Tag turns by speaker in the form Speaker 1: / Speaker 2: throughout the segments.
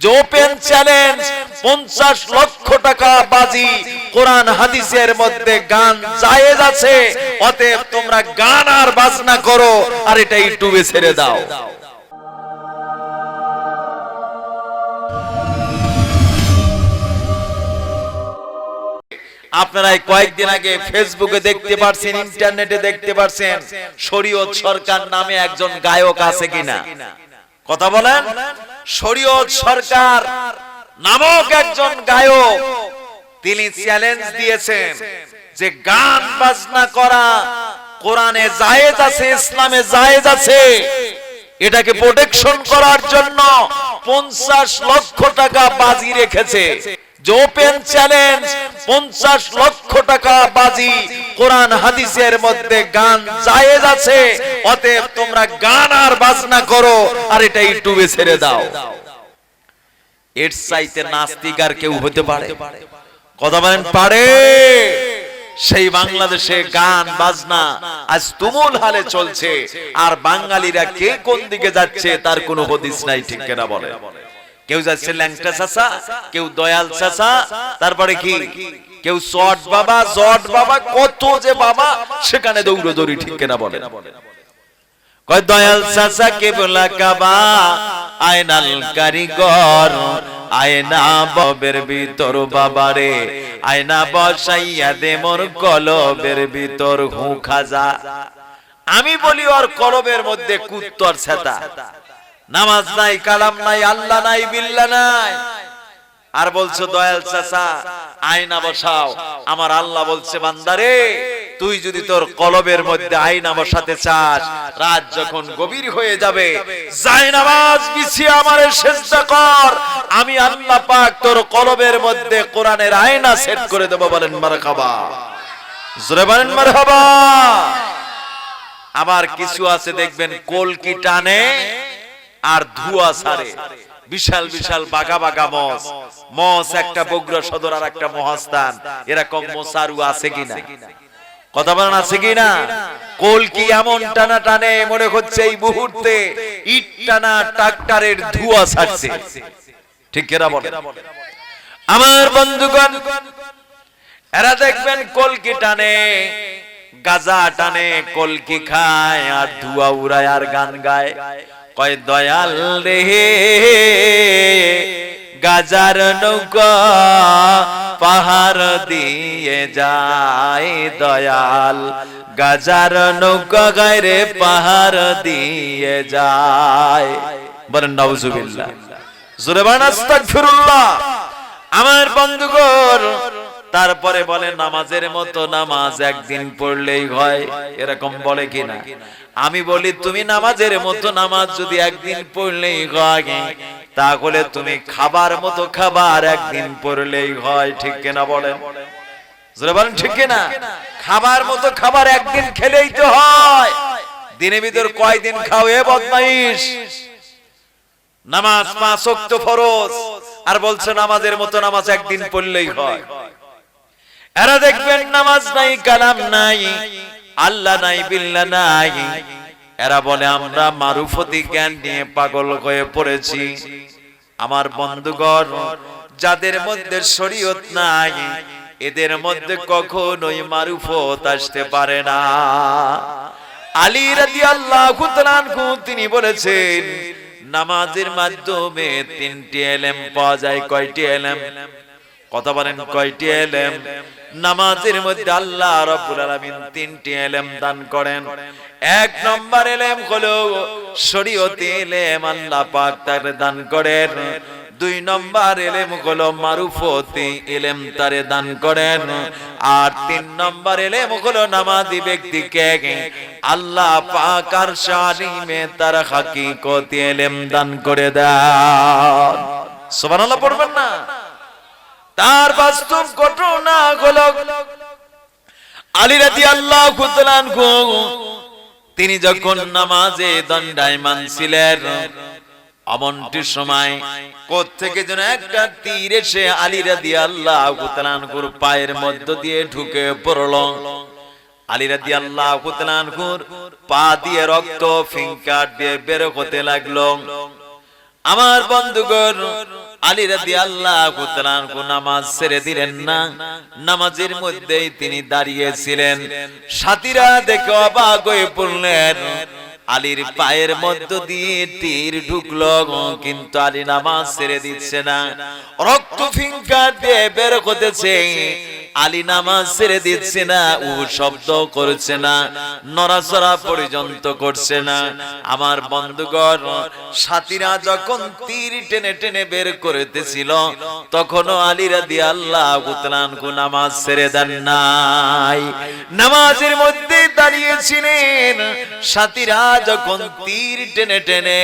Speaker 1: যে open challenge পঞ্চাশ লক্ষ টাকা বাজি। কোরআন হাদিসের মধ্যে গান জায়েজ আছে, অতএব তোমরা গান আর বাজনা করো, আর এটা ইউটিউবে ছেড়ে দাও। আপনারা কয়েকদিন আগে ফেসবুকে দেখতে পারছেন, ইন্টারনেটে দেখতে পারছেন, শরীয়ত সরকার নামে একজন গায়ক আছে কিনা? কথা বলেন? শরীয়ত সরকার নামক একজন গায়ক, তিনি চ্যালেঞ্জ দিয়েছেন যে গান বাজনা করা কোরআনে জায়েজ আছে, ইসলামে জায়েজ আছে। এটাকে প্রোটেকশন করার জন্য পঞ্চাশ লক্ষ টাকা বাজি রেখেছে। যে ওপেন চ্যালেঞ্জ পঞ্চাশ লক্ষ টাকা বাজি কোরআন হাদিসের মধ্যে গান জায়েজ আছে। অতএব তোমরা গান আর বাজনা করো, আর এটা ইউটিউবে ছেড়ে দাও। এর চাইতে নাস্তিক আর কেউ হতে পারে। কথা বলেন, পারে? সেই বাংলাদেশে গান, বাজনা আজ তুমুল হালে চলছে। আর বাঙালিরা কে কোন দিকে যাচ্ছে তার কোনো হদিস নাই, ঠিক কেনা বলে? কেউ যাচ্ছে ল্যাংটা চাচা কেউ দয়াল চাচা তারপরে কি? কেউ চট বাবা জট বাবা কত যে বাবা সেখানে দৌড়দৌড়ি ঠিক কেনা বলে। কয় দয়াল চাচা কাবা আয়নাল কারিগর আয়না ববের ভিতর বাবারে আয়না বসাইয়া দে মোর কলবের ভিতর হু খাজা। আমি বলি ওর কলবের মধ্যে কুত্তর ছাতা। নামাজ নাই, কালাম নাই, আল্লাহ নাই, বিল্লা নাই। আর বলছো, দয়াল চাচা, আয়না বসাও। আমার আল্লাহ বলছে, বান্দারে, তুই যদি তোর কলবের মধ্যে আয়না বসাতে চাস, রাত যখন গভীর হয়ে যাবে যাই নামাজ, বিছিয়ে আমারে সেজদা কর। আমি আল্লাহ পাক তোর কলবের মধ্যে কোরআনের আয়না সেট করে দেব, বলেন মারহাবা। জোরে বলেন মারহাবা। আবার কিছু আছে, দেখবেন কলকি টানে? আর ধুয়া সারে বিশাল বিশাল বাগা বাগা মস। মস একটা বগুড়া সদর আর একটা মহাস্থান। এরকম মশারু আছে কিনা? কথা বলেন, আছে কিনা? কলকি এমন টানা টানে? মনে হচ্ছে এই মুহূর্তে ইট টানা ট্রাক্টরের ধোঁয়া ছাড়ছে। ঠিক কেনা বলে আমার বন্ধুগণ, এরা দেখবেন কলকি টানে, গাজা টানে কলকি খায়, আর ধুয়া উড়ায় আর গান গায়। কয় দয়াল রে গাজার নৌকা পাহাড় দিয়ে যায় দয়াল। গাজার নৌকা গায় রে পাহাড় দিয়ে যায়। বলেন নওজুবিল্লাহ জোরে বান আস্তাগফিরুল্লাহ। আমার বন্ধুগণ তারপরে বলে, নামাজের মতো নামাজ একদিন পড়লেই হয়। এরকম বলে কিনা? আমি বলি, তুমি নামাজের মতো নামাজ যদি একদিন পড়লেই হয়, তাহলে তুমি খাবার মতো খাবার একদিন পড়লেই হয়। ঠিক কিনা বলেন? বলেন, ঠিক কিনা? খাবার মতো খাবার একদিন খেলেই তো হয়। দিনে ভিতর কয়দিন খাও এ বদমাইশ? নামাজ পাঁচ ফরজ। আর বলছে, নামাজের মতো নামাজ একদিন পড়লেই হয়। এরা দেখবেন নামাজ নাই, কালাম নাই, আল্লাহ নাই বিল্লা নাই। এরা বলে, আমরা মারুফতি জ্ঞান নিয়ে পাগল হয়ে পড়েছি। আমার বন্ধুগণ, যাদের মধ্যে শরীয়ত নাই, এদের মধ্যে কখনোই মারুফত আসতে পারে না। আলী রাদিয়াল্লাহু তাআলা তিনি বলেছেন, নামাজের মাধ্যমে তিনটি এলেম পাওয়া যায়, কয়টি এলেম? কথা বলেন, কয়টি এলেম? নামাজের মধ্যে আল্লাহ রাব্বুল আলামিন তিনটি এলেম দান করেন। এক নম্বর এলেম হলো শরীয়তে এলেম আল্লাহ পাক তার দান করেন। দুই নম্বর এলেম হলো মারুফতি এলেম তারে দান করেন। আর তিন নম্বর এলেম হলো নামাজি ব্যক্তিকে আল্লাহ পাক আর শালিমে তার হাকিকতি এলেম দান করে দেন। সুবহানাল্লাহ, পড়বেন না? তার বাস্তব ঘটনা হলো, আলী রাদি আল্লাহ তিনি যখন নামাজে দণ্ডায়মান ছিলেন অমনটির সময় থেকে যেন একটা তীর এসে আলী রাদি আল্লাহ পায়ের মধ্য দিয়ে ঢুকে পড়ল। আলী রাদি আল্লাহ পা দিয়ে রক্ত, ফিঙ্কার দিয়ে বের হতে লাগল। আমার বন্ধুগণ আলী রাদি আল্লাহ নামাজ ছেড়ে দিলেন না। নামাজের মধ্যেই তিনি দাঁড়িয়েছিলেন। সাথীরা দেখে অবাক হয়ে পড়লেন আলীর পায়ের মধ্য দিয়ে তীর ঢুকল, কিন্তু আলী নামাজ ছেড়ে দিচ্ছে না। রক্ত ফিঙ্কার দিয়ে বের হতেছে। আলী নামাজ ছেড়ে দিচ্ছে না ও শব্দ করছে না, নড়াচড়া পর্যন্ত করছে না। আমার বন্ধুগণ, সাথীরা যখন তীর টেনে টেনে বের করতেছিল, তখনও আলী রাদি আল্লাহ উতলানকু নামাজ ছেড়ে দেন নাই। নামাজের মধ্যে দাঁড়িয়েছিলেন। সাথীরা যখন তীর টেনে টেনে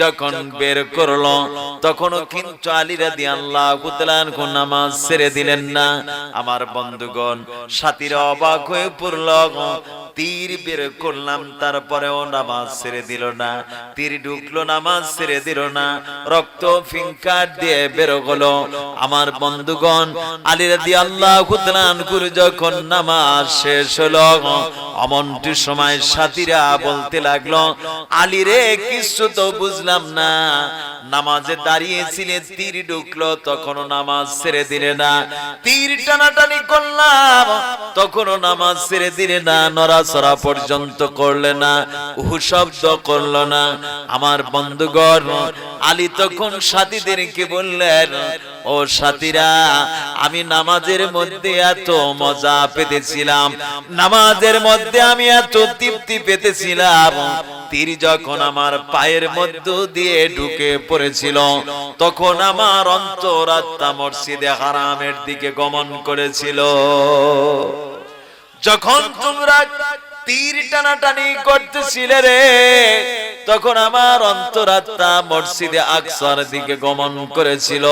Speaker 1: যখন বের করল, তখনও কিন্তু আলী রাদি আল্লাহ নামাজ ছেড়ে দিলেন না। আমার বন্ধুগণ, সাথীরা অবাক হয়ে পড়ল তীর বের করলাম, তারপরেও নামাজ ছেড়ে দিল না। তীর ঢুকলো, নামাজ ছেড়ে দিল না। রক্ত ফিঙ্কার দিয়ে বের হলো। আমার বন্ধুগণ, আলী রাদি আল্লাহ কুতলানকুর যখন নামাজ শেষ হলো, অমনটি সময় সাথীরা বলতে লাগল, আলী রে, কিছু তো বুঝলাম না। নামাজে দাঁড়িয়েছিলে, তীর ঢুকলো, তখনও নামাজ ছেড়ে দিলে না। তীর টানাটানি করলাম, তখনও নামাজ ছেড়ে দিলে না, নড়াচড়া পর্যন্ত করলে না উহু শব্দ করল না। আমার বন্ধুগণ, আলী তখন সাথীদেরকে বললেন ও সাথীরা, আমি নামাজের মধ্যে এত মজা পেতেছিলাম। নামাজের মধ্যে আমি এত তৃপ্তি পেতেছিলাম। তীর যখন আমার পায়ের মধ্য দিয়ে ঢুকে পড়েছিল, তখন আমার অন্তরাত্মা মসজিদে হারামের দিকে গমন করেছিল। যখন তোমরা তীর টানাটানি করতেছিলে রে তখন আমার অন্তরাত্মা মসজিদে আকসার দিকে গমন করেছিল।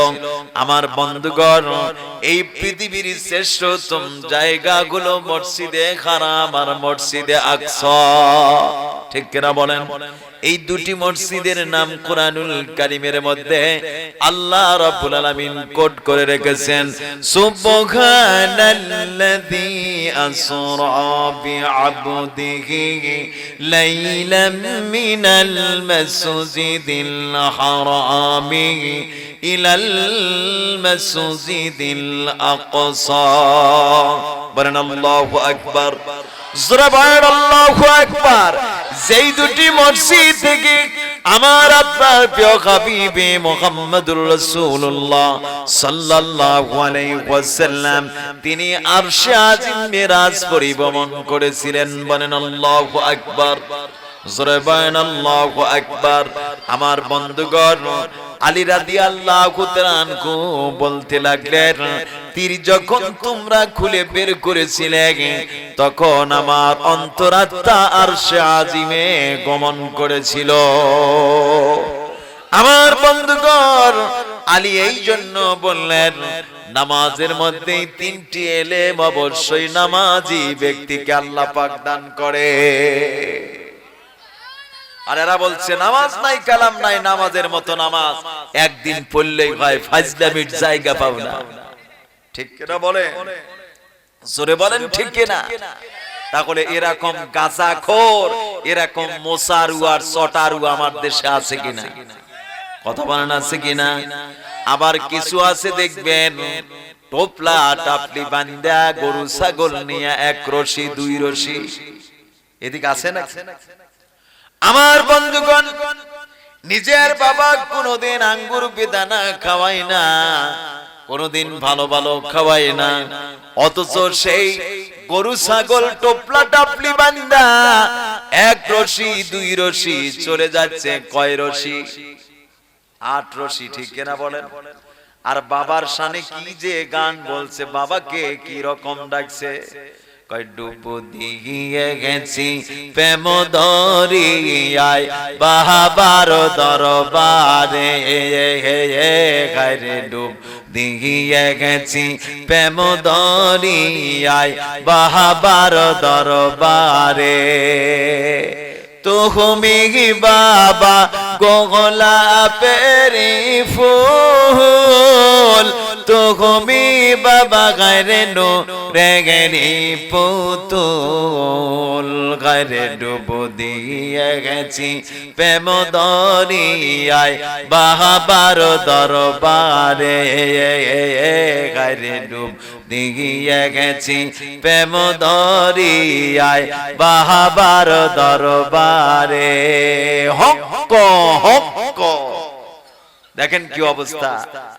Speaker 1: আমার বন্ধুগণ, এই পৃথিবীর শ্রেষ্ঠতম জায়গাগুলো মসজিদে খারাপ আর মসজিদে আকসা। ঠিক কিনা বলেন? এই দুটি মসজিদের নাম কোরআনুল কারিমের মধ্যে আল্লাহ রাব্বুল আলামিন কোট করে রেখেছেন, সুবহানাল্লাযী আসরা বিআবদিহি লাইলাম মিনাল মাসজিদিল হারামি ইলাল মাসজিদিল আকসা। বলেন, আল্লাহু আকবার। জোরাবায়ের আল্লাহু আকবার। যেই দুটি মসজিদ থেকে আমার আপনার প্রিয় হাবিবে মোহাম্মদুর রাসূলুল্লাহ সাল্লাল্লাহু আলাইহি ওয়াসাল্লাম, তিনি আরশে আজিম মিরাজ পরিভ্রমণ করেছিলেন। বলেন, আল্লাহু আকবার। জোরে বলেন, আল্লাহু আকবার। আমার বন্ধুগণ আলী রাদি আল্লাহ বলতে লাগলেন, তীর যখন তোমরা খুলে বের করেছিলে, তখন আমার অন্তরাত্মা আর সে আজিমে গমন করেছিল। আমার বন্ধুগণ, আলী এই জন্য বললেন, নামাজের মধ্যে তিনটি এলেম অবশ্যই নামাজি ব্যক্তিকে আল্লাহ পাক দান করে। আর এরা বলছে, নামাজ নাই, কালাম নাই, নামাজের মতো নামাজ। একদিন পড়লেই হয়, ফাজলামির জায়গা পাও না। ঠিক কিনা বলে জোরে বলেন, ঠিক কিনা? তাহলে এরকম গাঁজা খোর এরকম মোসারু আর চটারু আমার দেশে আছে কিনা? কথা বলেন, আছে কিনা? আবার কিছু আছে, দেখবেন, টোপলা টাপলি বান্দা, গরু ছাগল নিয়ে এক রশি, দুই রশি। এদিকে আছে না আমার বন্ধুগণ, নিজের বাবা কোনদিন আঙ্গুর বেদানা খাওয়াই না, কোনদিন ভালো ভালো খাওয়াই না। অথচ সেই গরু, ছাগল, টোপলা, টাপলি বান্দা, এক রশি, দুই রশি চলে যাচ্ছে। কয় রশি? আট রশি, ঠিক না বলেন? আর বাবার সানে কি যে গান বলছে, বাবাকে কি রকম ডাকছে? ডুব দিয়ে গেছি প্রেম দরিয়ায় বাহাবার দরবারে গায়ে ডুব দিয়ে গেছি প্রেম দরিয়ায় বাহাবার দরবারে। তুমি বাবা গোলা পেরি ফুল তুমি বাবা গায়রে নো রেগেরি পুতুল। গায়রে ডুব দিয়ে গেছি প্রেম দরিয়ায়। বাহাবার দরবারে গায়রে ডুব দিয়ে গেছি প্রেম দরিয়ায়। বাহাবার দরবারে। হক হক দেখেন কি অবস্থা।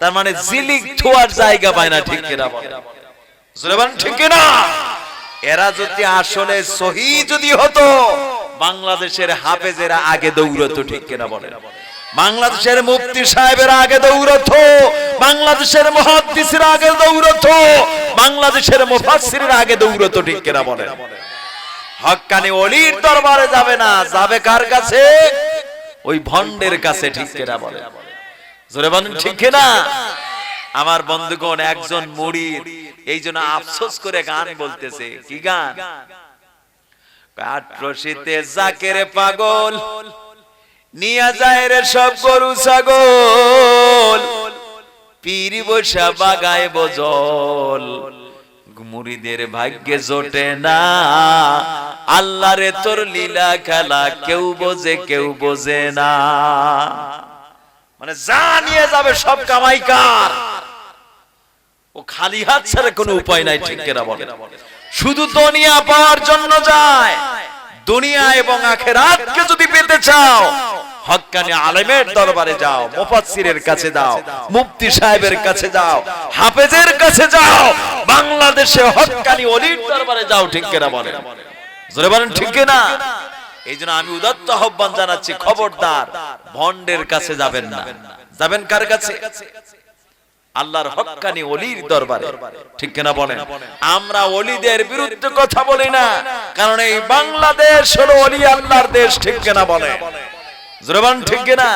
Speaker 1: তার মানে জিলিক ছোয়ার জায়গা পায় না ঠিক কিনা সুলেমান ঠিক কিনা? এরা যদি আসলে সহি যদি হতো বাংলাদেশের হাফেজেরা আগে দৌড়তো ঠিক কিনা বলে বাংলাদেশের মুফতি সাহেবেরা আগে দৌড়তো বাংলাদেশের মুহাদ্দিসেরা আগে দৌড়তো বাংলাদেশের মুফাসসিররা আগে দৌড়তো ঠিক কিনা বলে হক্কানি অলির দরবারে যাবে না যাবে কার কাছে? ওই ভন্ডের কাছে ঠিক কিনা বলে জোরে বলেন ঠিক না আমার বন্ধুগণ একজন মুড়ির এই জন্য আফসোস করে গান বলতেছে। কি গান? কাঠরশিতে জাকের পাগল নিয়া যায় রে সব গরু ছাগল পীর বসা বাগায় বজল। মুড়িদের ভাগ্যে জোটে না। আল্লাহ রে তোর লীলা খেলা কেউ বোঝে কেউ বোঝে না। মানে যা নিয়ে যাবে সব কামাইকার। ও খালি হাত ছাড়া কোনো উপায় নাই, ঠিক কেনা বলে? শুধু দুনিয়া পাওয়ার জন্য যায়। দুনিয়া এবং আখেরাতকে যদি পেতে চাও হক্কানি আলেমের দরবারে যাও, মুফাসসিরের কাছে যাও, মুফতি সাহেবের কাছে যাও, হাফেজের কাছে যাও, বাংলাদেশে হক্কানি অলির দরবারে যাও, ঠিক কেনা বলে? জোরে বলেন, ঠিক কিনা? এই জন্য আমি উদাত্ত আহ্বান জানাচ্ছি খবরদার ভন্ডের কাছে যাবেন না। যাবেন কার কাছে? আল্লাহর হক্কানি অলির দরবারে। ঠিক কিনা বলেন? আমরা অলিদের বিরুদ্ধে কথা বলি না। কারণ এই বাংলাদেশ হলো অলি আল্লাহর দেশ ঠিক কিনা বলে জোরবান ঠিক কিনা?